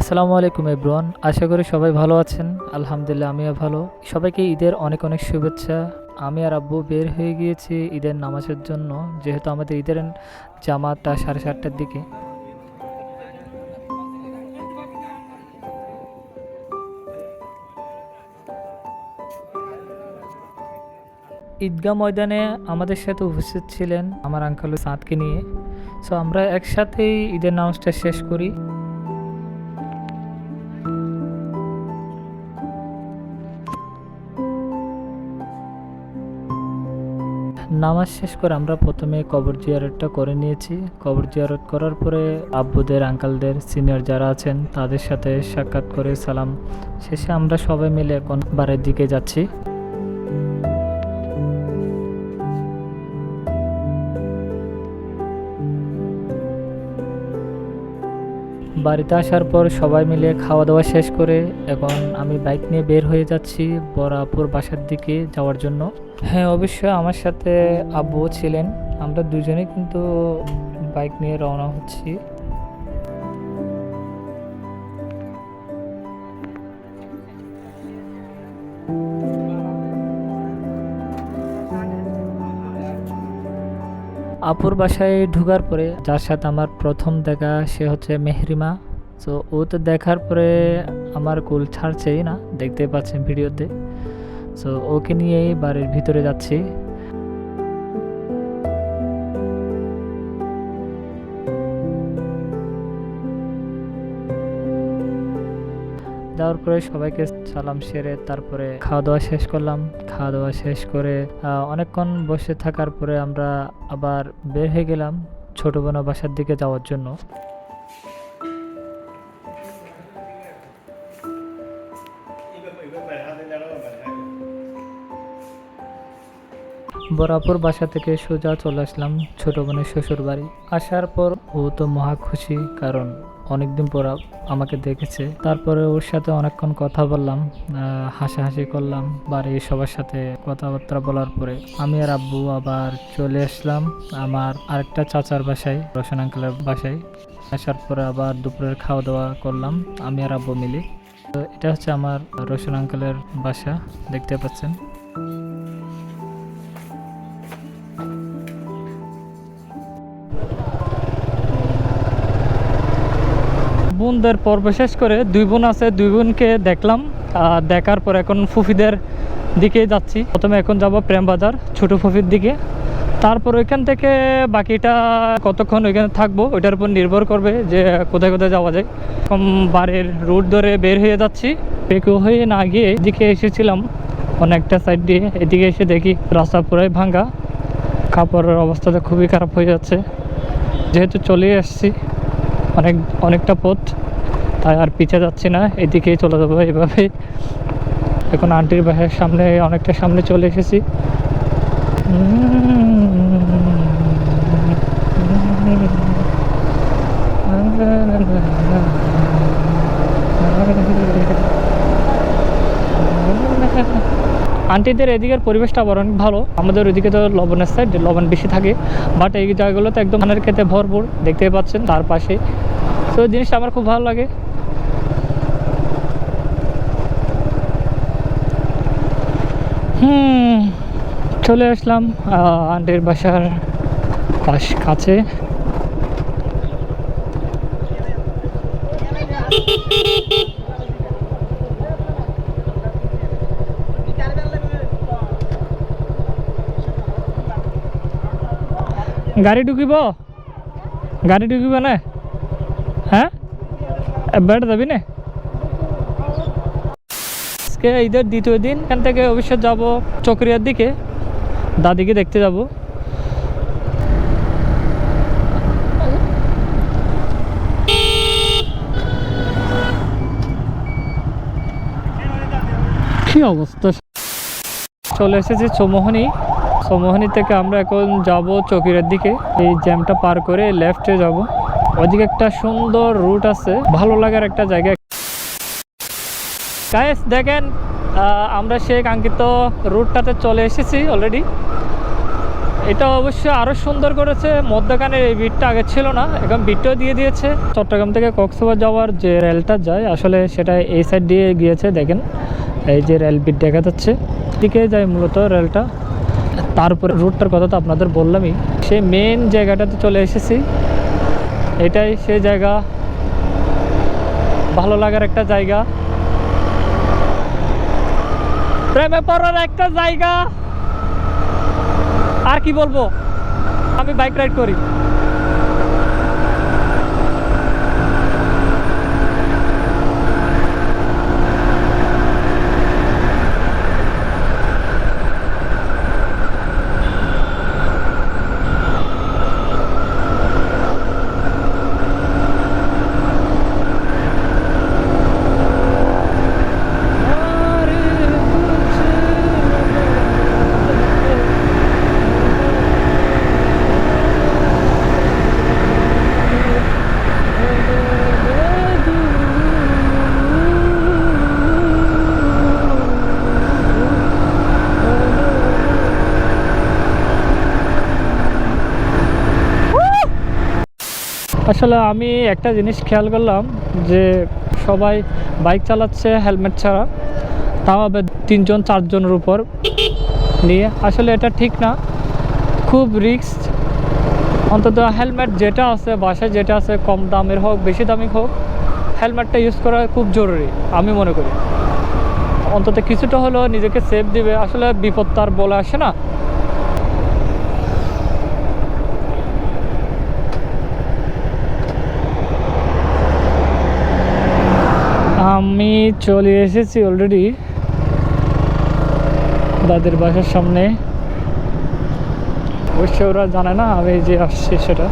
আসসালামু আলাইকুম এব্রুয়ান আশা করি সবাই ভালো আছেন। আলহামদুলিল্লাহ, আমিও ভালো। সবাইকে ঈদের অনেক অনেক শুভেচ্ছা। আমি আর আব্বু বের হয়ে গিয়েছি ঈদের নামাজের জন্য, যেহেতু আমাদের ঈদের জামাতটা সাড়ে সাতটার দিকে। ঈদগাহ ময়দানে আমাদের সাথে উপস্থিত ছিলেন আমার আঙ্কাল সাঁতকে নিয়ে। সো আমরা একসাথেই ঈদের নামাজটা শেষ করি। নামাজ শেষ করে আমরা প্রথমে কবর জিয়ারতটা করে নিয়েছি। কবর জিয়ারত করার পরে আব্বুদের, আঙ্কালদের, সিনিয়র যারা আছেন, তাদের সাথে সাক্ষাৎ করে সালাম। শেষে আমরা সবাই মিলে এখন বাড়ির দিকে যাচ্ছি। বাড়িতে আসার পর সবাই মিলে খাওয়া দাওয়া শেষ করে এখন আমি বাইক নিয়ে বের হয়ে যাচ্ছি বরাপুর বাসার দিকে যাওয়ার জন্য। হ্যাঁ অবশ্যই আমার সাথে আব্বুও ছিলেন। আমরা দুজনেই কিন্তু বাইক নিয়ে রওনা হচ্ছি। আপুর বাসায় ঢুকার পরে যার সাথে আমার প্রথম দেখা, সে হচ্ছে মেহরিমা। তো ও তো দেখার পরে আমার কুল ছাড়ছেই না দেখতে পাচ্ছেন ভিডিওতে। সো ওকে নিয়েই বাড়ির ভিতরে যাচ্ছি। যাওয়ার পরে সবাইকে সালাম সেরে তারপরে খাওয়া দাওয়া শেষ করলাম। খাওয়া দাওয়া শেষ করে অনেকক্ষণ বসে থাকার পরে আমরা আবার বের হয়ে গেলাম ছোট বোনা বাসার দিকে যাওয়ার জন্য। বরাবর বাসা থেকে সোজা চলে আসলাম ছোট বোনের শ্বশুর বাড়ি আসার পর ও তো মহা খুশি, কারণ অনেকদিন পর আমাকে দেখেছে। তারপরে ওর সাথে অনেকক্ষণ কথা বললাম হাসাহাসি করলাম, বাড়ির সবার সাথে কথাবার্তা বলার পরে আমি আর আব্বু আবার চলে আসলাম আমার আরেকটা চাচার বাসায়, রোশন আঙ্কেলের বাসায়। আসার পরে আবার দুপুরের খাওয়া দাওয়া করলাম, আমি আর আব্বু মিলে। তো এটা হচ্ছে আমার রোশন আঙ্কেলের বাসা, দেখতে পাচ্ছেন। বোনদের পর্ব শেষ করে দুই বোন আছে, দুই বোনকে দেখলাম। দেখার পর এখন ফুফিদের দিকে যাচ্ছি। প্রথমে এখন যাব প্রেম বাজার, ছোট ফুফির দিকে। তারপর ওইখান থেকে বাকিটা কতক্ষণ ওইখানে থাকব, ওইটার উপর নির্ভর করবে যে কোথায় কোথায় যাওয়া যায়। কম বাড়ির রুট ধরে বের হয়ে যাচ্ছি। পেকু হয়ে না গিয়ে এদিকে এসেছিলাম অনেকটা সাইড দিয়ে। এদিকে এসে দেখি রাস্তা পুরাই ভাঙ্গা। কাপড়ের অবস্থাটা খুবই খারাপ হয়ে যাচ্ছে। যেহেতু চলে আসছি। অনেক, অনেকটা পথ, তাই আর পিছিয়ে যাচ্ছি না, এদিকেই চলে যাব এভাবে এখন আন্টির বাসার সামনে, অনেকটা সামনে চলে এসেছি। আন্টিদের এদিকের পরিবেশটা অনেক ভালো। আমাদের ওইদিকে তো লবণের সাইড লবণ বেশি থাকে। বাট এই জায়গাগুলোতে একদম ধানের খেতে ভরপুর, দেখতেই পাচ্ছেন তার পাশে। তো জিনিসটা আমার খুব ভালো লাগে। হুম, চলে আসলাম আন্টির বাসার কাছে। গাড়ি ঢুকিব? গাড়ি ঢুকিব না? হ্যাঁ বেড যাবি না? আজকে ঈদের দ্বিতীয় দিন এখান থেকে অবশ্যই যাব চকরিয়ার দিকে, দাদিকে দেখতে যাব। কি অবস্থা চলে এসেছি চৌমোহনী। চৌমোহনী থেকে আমরা এখন যাব চকিরের দিকে। এই জ্যামটা পার করে লেফটে যাব। ওইদিকে একটা সুন্দর রুট আছে। ভালো লাগার একটা জায়গা। গাইস দেখেন আমরা সেই কাঙ্ক্ষিত রুটটাতে চলে এসেছি অলরেডি এটা অবশ্যই আরও সুন্দর করেছে। মধ্যখানে এই বিটটা আগে ছিল না, এখন বিটটাও দিয়ে দিয়েছে। চট্টগ্রাম থেকে কক্সবাজার যাওয়ার যে রেলটা যায়, আসলে সেটা এই সাইড দিয়ে গিয়েছে, দেখেন। এই যে রেল বিট দেখা যাচ্ছে। দিকে যায় মূলত রেলটা তারপরে রুটটার কথা তো আপনাদের বললামই। সে মেন জায়গাটাতে চলে এসেছি। এটাই সে জায়গা। ভালো লাগার একটা জায়গা। প্রেমে পড়ার একটা জায়গা। আর কি বলব? আমি বাইক রাইড করি। আসলে আমি একটা জিনিস খেয়াল করলাম যে সবাই বাইক চালাচ্ছে, হেলমেট ছাড়া। তাও আবার তিনজন, চারজনের উপর নিয়ে। আসলে এটা ঠিক না। খুব রিস্ক অন্তত হেলমেট যেটা আছে, বাসায় যেটা আছে, কম দামের হোক, বেশি দামি হোক, হেলমেটটা ইউজ করা খুব জরুরি, আমি মনে করি। অন্তত কিছুটা হলেও নিজেকে সেফ দিবে। আসলে বিপদ তার বলে আসে না। আমি চলে এসেছি অলরেডি দাদের বাসার সামনে। অবশ্য ওরা জানে না আমি যে আসছি সেটা।